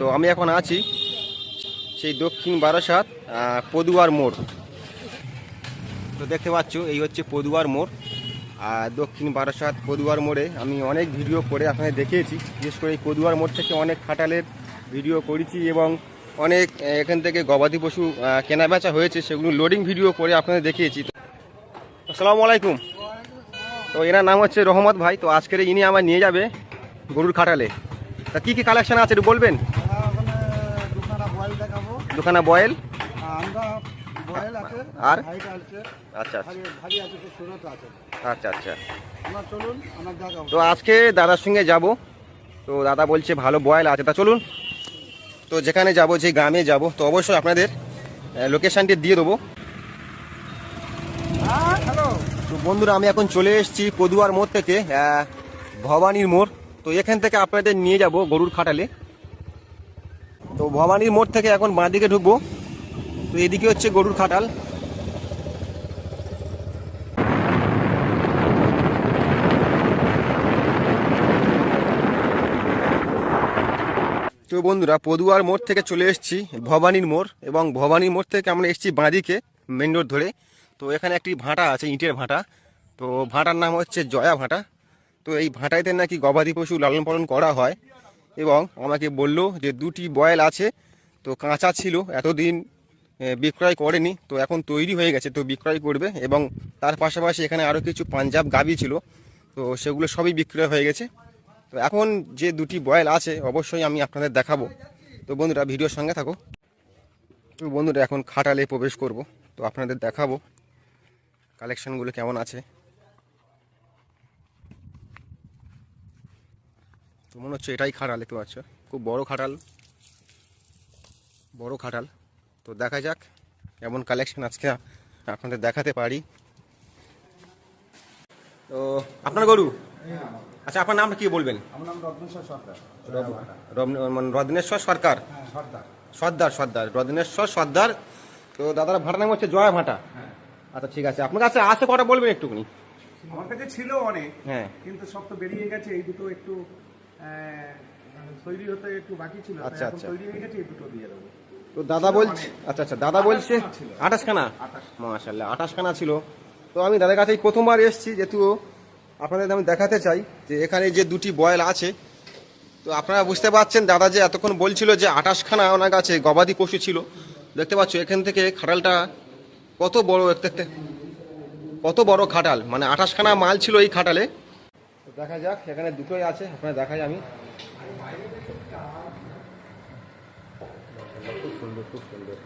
তো আমি এখন আছি সেই দক্ষিণ বারাসাত পদুয়ার মোড়। তো দেখতে পাচ্ছ এই হচ্ছে পদুয়ার মোড়। আর দক্ষিণ বারাসাত পদুয়ার মোড়ে আমি অনেক ভিডিও করে আপনাদের দেখিয়েছি। বিশেষ করে এই পদুয়ার মোড় থেকে অনেক খাটালের ভিডিও করেছি এবং অনেক এখান থেকে গবাদি পশু আহ, কেনা বেচা হয়েছে সেগুলো লোডিং ভিডিও করে আপনাদের দেখিয়েছি। আসসালামু আলাইকুম। তো এনার নাম হচ্ছে রহমত ভাই। তো আজকের ইনি আমার নিয়ে যাবে গরুর খাটালে। তা কী কী কালেকশান আছে একটু বলবেন ওখানে দুখানা বয়েল দেখাবো দুখানা বয়েল? আমরা বয়েল আছে আর? হাইট আছে আচ্ছা আচ্ছা। ভারী ভারী আছে সুরত আছে। আচ্ছা আচ্ছা। আমরা চলুন আমরা দেখাবো তো আজকে দাদার সঙ্গে যাব। তো দাদা বলছে ভালো বয়েল আছে। তা চলুন। তো যেখানে যাব যে গ্রামে যাব তো অবশ্যই আপনাদের লোকেশানটি দিয়ে দেবো। হ্যাঁ তো বন্ধুরা আমি এখন চলে এসেছি পদুয়ার মোড় থেকে ভবানীর মোড়। তো এখান থেকে আপনাদের নিয়ে যাব গরুর খাটালে। তো ভবানীর মোড় থেকে এখন বাঁ দিকে ঢুকবো। তো এদিকে হচ্ছে গরুর খাটাল। তো বন্ধুরা, পদুয়ার মোড় থেকে চলে এসেছি, ভবানীর মোড় এবং ভবানীর মোড় থেকে আমরা এসেছি বাঁদিকে মেন রোড ধরে। তো এখানে একটি ভাঁটা আছে, ইটের ভাঁটা। তো ভাঁটার নাম হচ্ছে জয়া ভাঁটা। তো এই ভাঁটাইতে নাকি গবাদি পশু লালন পালন করা হয়। এবং আমাকে বলল যে দুটি বয়েল আছে, তো কাঁচা ছিল, এতদিন বিক্রয় করেনি, তো এখন তৈরি হয়ে গেছে, তো বিক্রয় করবে এবং তার পাশাপাশি এখানে আরও কিছু পাঞ্জাব গাবি ছিল, তো সেগুলো সবই বিক্রয় হয়ে গেছে। তো এখন যে দুটি বয়েল আছে, অবশ্যই আমি আপনাদের দেখাবো। তো বন্ধুরা, ভিডিওর সঙ্গে থাকো। তো বন্ধুরা, এখন খাটালে প্রবেশ করব, তো আপনাদের দেখাবো। কালেকশনগুলো কেমন আছে? মনে হচ্ছে এটাই খাটাল দেখতে পাচ্ছ? খুব বড় খাটাল। বড় খাটাল। তো দেখা যাক কেমন কালেকশন আজকে আপনাদের দেখাতে পারি। তো আপনার গরু? আচ্ছা আপনার নামটা কি বলবেন? সরকার মানে রদিনেশ্বর সরকার? হ্যাঁ সর্দার। সর্দার রদনেশ্বর সর্দার। তো দাদার ভাটার নাম হচ্ছে জয়া ভাটা? হ্যাঁ। আচ্ছা ঠিক আছে। আপনার কাছে আছে কটা বলবেন একটুখানি? আমার কাছে ছিল অনেক হ্যাঁ। কিন্তু সব তো বেরিয়ে গেছে এই দুটো একটু তৈরি হতে একটু বাকি ছিল আচ্ছা, আচ্ছা। তৈরি হয়ে গেছে দুটো দিয়ে দেবো। তো দাদা বলছে আচ্ছা আচ্ছা দাদা বলছে আঠাশখানা? মাশাল্লাহ আঠাশখানা ছিল। তো আমি দাদার কাছেই প্রথমবার এসেছি যেহেতু আপনাদের আমি দেখাতে চাই যে এখানে যে দুটি বয়েল আছে। তো আপনারা বুঝতে পারছেন দাদা যে এতক্ষণ বলছিল যে আঠাশখানা ওনার কাছে গবাদি পশু ছিল। দেখতে পাচ্ছ এখান থেকে খাটালটা কত বড় দেখতে কত বড় খাটাল? মানে আঠাশখানা মাল ছিল এই খাটালে। দেখা যাক এখানে দুটোই আছে আপনারা দেখাই আমি। খুব সুন্দর খুব সুন্দর।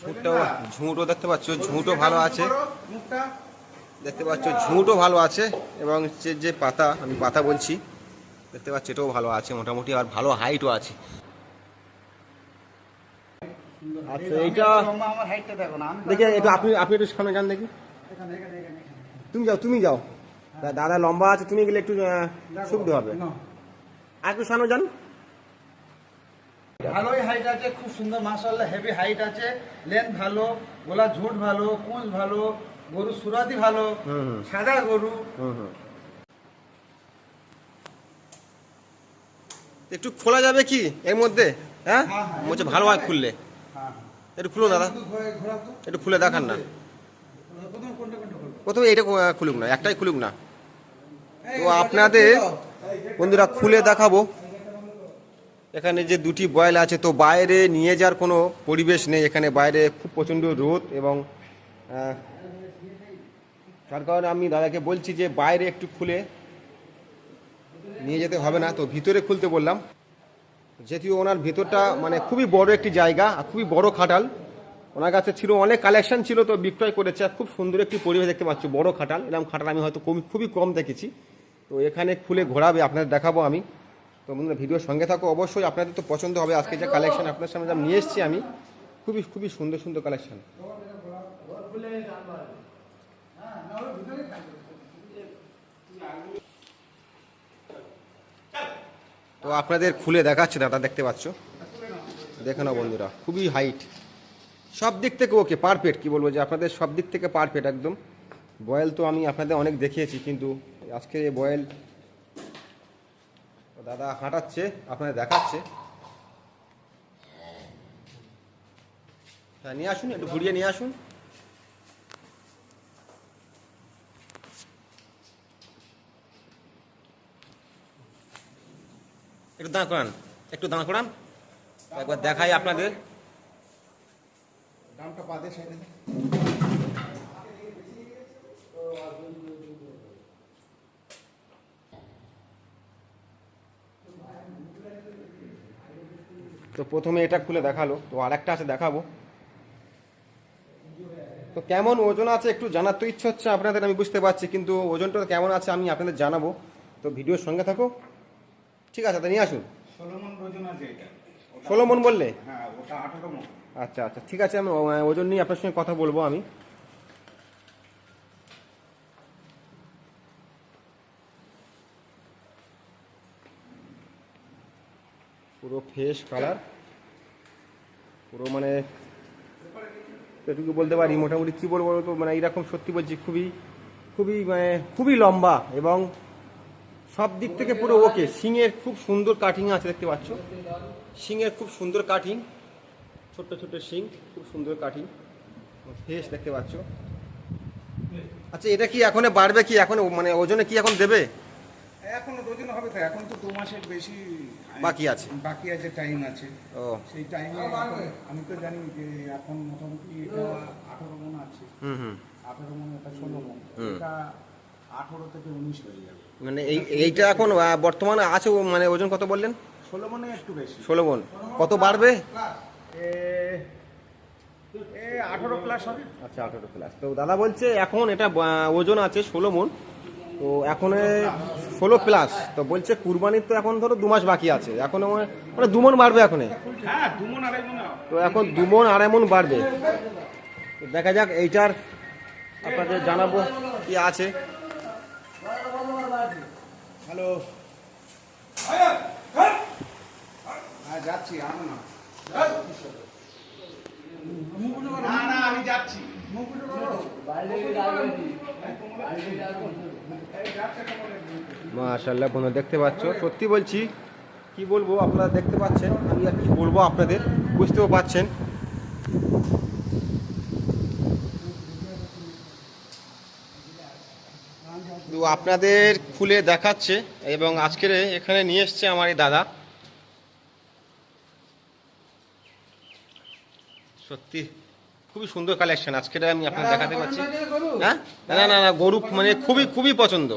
ঝুঁটটাও ঝুঁটও দেখতে পাচ্ছ ঝুঁটও ভালো আছে। দেখতে পাচ্ছ ঝুঁটও ভালো আছে এবং যে যে পাতা আমি পাতা বলছি দেখতে পাচ্ছ এটাও ভালো আছে মোটামুটি আর ভালো হাইটও আছে। আচ্ছা এইটা আমার হাইটটা দেখো না আমি দেখি একটু আপনি আপনি একটু সামনে যান দেখি। এখানে এখানে এখানে এখানে। তুমি যাও তুমি যাও। দাদা লম্বা আছে তুমি গেলে একটু সুবিধা হবে। আর একটু সামনে যান। ভালোই হাইট আছে খুব সুন্দর মাসাল্লাহ হেভি হাইট আছে। লেন্থ ভালো গোলা ঝুট ভালো কুঁজ ভালো গরু সুরাতি ভালো। সাদা গরু। একটু খোলা যাবে কি এর মধ্যে? হ্যাঁ? হ্যাঁ, হ্যাঁ, বলছে ভালো হয় খুললে। হ্যাঁ একটু খুলুন দাদা। একটু খুলে দেখান না? প্রথমে এটা খুলুক না, একটাই খুলুক না। তো আপনাদের বন্ধুরা, খুলে দেখাবো। এখানে যে দুটি বয়েল আছে, তো বাইরে নিয়ে যাওয়ার কোনো পরিবেশ নেই। এখানে বাইরে খুব প্রচণ্ড রোদ এবং তার কারণে আমি দাদাকে বলছি যে বাইরে একটু খুলে নিয়ে যেতে হবে না। তো ভিতরে খুলতে বললাম। যেহেতু ওনার ভেতরটা মানে খুবই বড় একটি জায়গা আর খুবই বড় খাটাল। ওনার কাছে ছিল অনেক কালেকশন ছিল তো বিক্রয় করেছে খুব সুন্দর একটি পরিবেশ দেখতে পাচ্ছি, বড় খাটাল। এরকম খাটাল আমি হয়তো কম খুবই কম দেখেছি। তো এখানে খুলে ঘোরাবে, আপনাদের দেখাবো আমি। তো বন্ধুরা, ভিডিওর সঙ্গে থাকো। অবশ্যই আপনাদের তো পছন্দ হবে। আজকে যে কালেকশন আপনার সামনে নিয়ে এসেছি আমি, খুবই খুবই সুন্দর সুন্দর কালেকশন। তো আপনাদের খুলে দেখাচ্ছে দাদা দেখতে পাচ্ছ? দেখে নাও বন্ধুরা, খুবই হাইট সব দিক থেকে ওকে পারফেক্ট কি বলব যে আপনাদের সব দিক থেকে পারফেক্ট একদম। বয়েল তো আমি আপনাদের অনেক দেখিয়েছি, কিন্তু আজকে এই বয়েল দাদা হাঁটাচ্ছে, আপনাদের দেখাচ্ছে। হ্যাঁ নিয়ে আসুন, একটু ঘুরিয়ে নিয়ে আসুন। একটু দাঁড় করান, একটু দাঁড় করান। একবার দেখাই আপনাদের। তো প্রথমে এটা খুলে দেখাল, তো আরেকটা আছে দেখাবো। তো কেমন ওজন আছে একটু জানার তো ইচ্ছে হচ্ছে আপনাদের, আমি বুঝতে পারছি, কিন্তু ওজনটা কেমন আছে আমি আপনাদের জানাব। তো ভিডিওর সঙ্গে থাকো ঠিক আছে তা নিয়ে আসুন। ষোলো মন বললে? হ্যাঁ আচ্ছা আচ্ছা ঠিক আছে আমি ওজন নিয়ে আপনার সঙ্গে কথা বলব আমি। পুরো ফ্রেশ কালার পুরো মানে এটুকু বলতে পারি মোটামুটি কী বলব তো মানে এইরকম সত্যি বলছি খুবই খুবই মানে খুবই লম্বা এবং সব দিক থেকে পুরো ওকে শিংয়ের খুব সুন্দর কাটিং আছে দেখতে পাচ্ছ? শিংয়ের খুব সুন্দর কাটিং ছোট্ট ছোট্ট শিং খুব সুন্দর কাটিং ফেস দেখতে পাচ্ছ? আচ্ছা এটা কি এখন বাড়বে কি? এখন মানে ওজনে কি এখন দেবে? এখন ওজন হবে তো এখন তো দু মাসের বেশি বাকি আছে। বাকি আছে টাইম আছে। ও। সেই টাইমে আমি তো জানি যে এখন মোটামুটি এটা আঠারো মন আছে। হুম হুম। আঠারো মন এটা ষোলো মন। এটা আঠারো থেকে উনিশ হয়ে যাবে। মানে এই এইটা এখন বর্তমানে আছে মানে ওজন কত বললেন? ষোলো মনে একটু বেশি। ষোলো মন। কত বাড়বে? আঠারো প্লাস হবে। আচ্ছা আঠারো প্লাস তো দাদা বলছে এখন এটা ওজন আছে ষোলো মন। তো এখন ষোলো প্লাস তো বলছে কুরবানির তো এখন ধরো দু মাস বাকি আছে। এখন মানে দু মন বাড়বে এখন? হ্যাঁ মন মন। তো এখন দু মন আড়াই মন বাড়বে। দেখা যাক এইটার আপনাদের জানাব কি আছে। হ্যালো। হ্যাঁ যাচ্ছি আনো না। না না আমি যাচ্ছি। মাশাল্লাহ বন্ধু দেখতে পাচ্ছ? সত্যি বলছি কি বলব আপনারা দেখতে পাচ্ছেন আমি আর কি বলব আপনাদের বুঝতেও পাচ্ছেন। আপনাদের খুলে দেখাচ্ছে এবং আজকের এখানে নিয়ে এসছে আমার এই দাদা। সত্যি খুবই সুন্দর কালেকশন আজকের আমি আপনার দেখাতে পাচ্ছি। হ্যাঁ? না না না গরু মানে খুবই খুবই পছন্দ।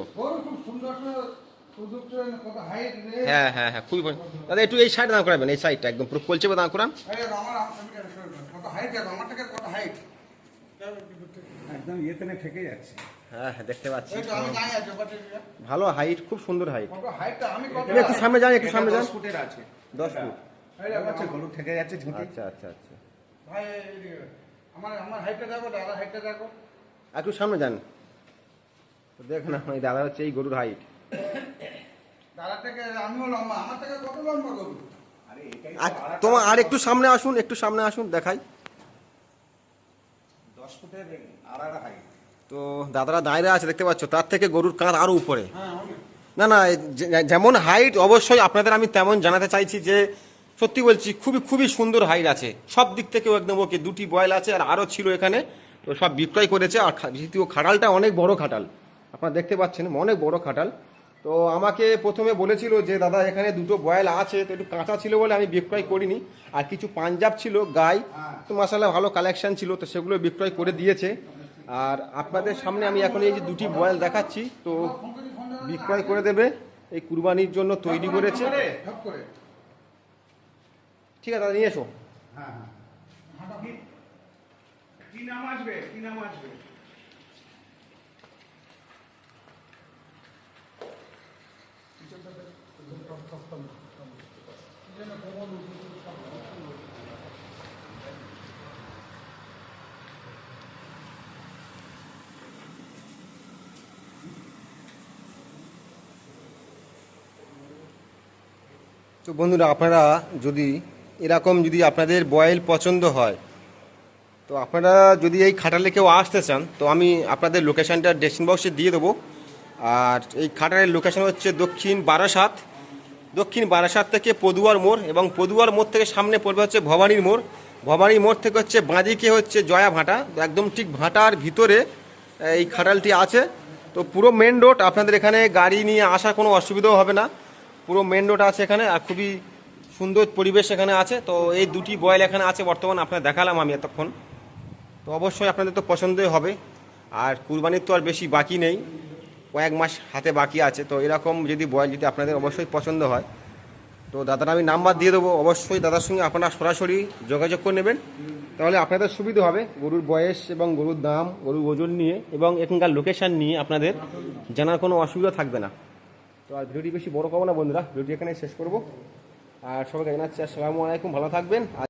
হ্যাঁ হ্যাঁ হ্যাঁ খুবই পছন্দ। দাদা একটু এই সাইড দাঁড় করাবেন এই সাইডটা একদম পুরো কলচে দাঁড় করান। একদম ইয়েতে ঠেকে যাচ্ছে। হ্যাঁ হ্যাঁ দেখতে পাচ্ছি। ভালো হাইট খুব সুন্দর হাইট আমি একটু সামনে যান একটু সামনে যান। দশ ফুট। আচ্ছা গরু যাচ্ছে আচ্ছা আচ্ছা আচ্ছা। ভাই আমার আমার হাইটটা দেখো দাদা হাইটটা দেখো। একটু সামনে যান। তো দেখুন আমার এই দাদা হচ্ছে এই গরুর হাইট দাদা থেকে আমিও লম্বা আমার থেকে কত লম্বা গরু? আরে এটাই তো আর তোমার আর একটু সামনে আসুন একটু সামনে আসুন দেখাই। দশ ফুটের হাইট তো দাদারা দাঁড়িয়ে আছে, দেখতে পাচ্ছ? তার থেকে গরুর কাঁধ আরও উপরে। না না যেমন হাইট অবশ্যই আপনাদের আমি তেমন জানাতে চাইছি যে, সত্যি বলছি, খুবই খুবই সুন্দর হাইট আছে। সব দিক থেকেও একদম ওকে দুটি বয়েল আছে আর আরও ছিল এখানে। তো সব বিক্রয় করেছে আর যেহেতু খাটালটা অনেক বড় খাটাল আপনারা দেখতে পাচ্ছেন, অনেক বড় খাটাল তো আমাকে প্রথমে বলেছিল যে, দাদা, এখানে দুটো বয়েল আছে, তো একটু কাঁচা ছিল বলে আমি বিক্রয় করিনি। আর কিছু পাঞ্জাব ছিল, গাই। তো মাসাল্লাহ ভালো কালেকশন ছিল, তো সেগুলো বিক্রয় করে দিয়েছে। আর আপনাদের সামনে আমি এখন এই যে দুটি বয়েল দেখাচ্ছি, তো বিক্রয় করে দেবে। এই কুরবানির জন্য তৈরি করেছে। ঠিক আছে দাদা নিয়ে এসো। আসবে তো বন্ধুরা, আপনারা যদি এরকম যদি আপনাদের বয়েল পছন্দ হয়, তো আপনারা যদি এই খাটালে কেউ আসতে চান, তো আমি আপনাদের লোকেশনটা ডেসক্রিপশন বক্সে দিয়ে দেবো। আর এই খাটারের লোকেশান হচ্ছে দক্ষিণ বারাসাত। দক্ষিণ বারাসাত থেকে পদুয়ার মোড় এবং পদুয়ার মোড় থেকে সামনে পড়বে হচ্ছে ভবানীর মোড়। ভবানীর মোড় থেকে হচ্ছে বাঁদিকে হচ্ছে জয়া ভাঁটা। একদম ঠিক ভাঁটার ভিতরে এই খাটালটি আছে। তো পুরো মেন রোড আপনাদের এখানে গাড়ি নিয়ে আসার কোনো অসুবিধাও হবে না। পুরো মেন রোড আছে এখানে আর খুবই সুন্দর পরিবেশ এখানে আছে। তো এই দুটি বয়েল এখানে আছে বর্তমান আপনার দেখালাম আমি এতক্ষণ। তো অবশ্যই আপনাদের তো পছন্দই হবে। আর কুরবানির তো আর বেশি বাকি নেই, কয়েক মাস হাতে বাকি আছে। তো এরকম যদি বয়েল যদি আপনাদের অবশ্যই পছন্দ হয়, তো দাদার আমি নাম্বার দিয়ে দেবো। অবশ্যই দাদার সঙ্গে আপনারা সরাসরি যোগাযোগ করে নেবেন। তাহলে আপনাদের সুবিধা হবে গরুর বয়স এবং গরুর দাম, গরুর ওজন নিয়ে এবং এখানকার লোকেশন নিয়ে আপনাদের জানার কোনো অসুবিধা থাকবে না। তো আর ভিডিওটি বেশি বড় করব না, বন্ধুরা। ভিডিওটি এখানে শেষ করব। আর সবাইকে জানাচ্ছি আসসালামু আলাইকুম, ভালো থাকবেন। আর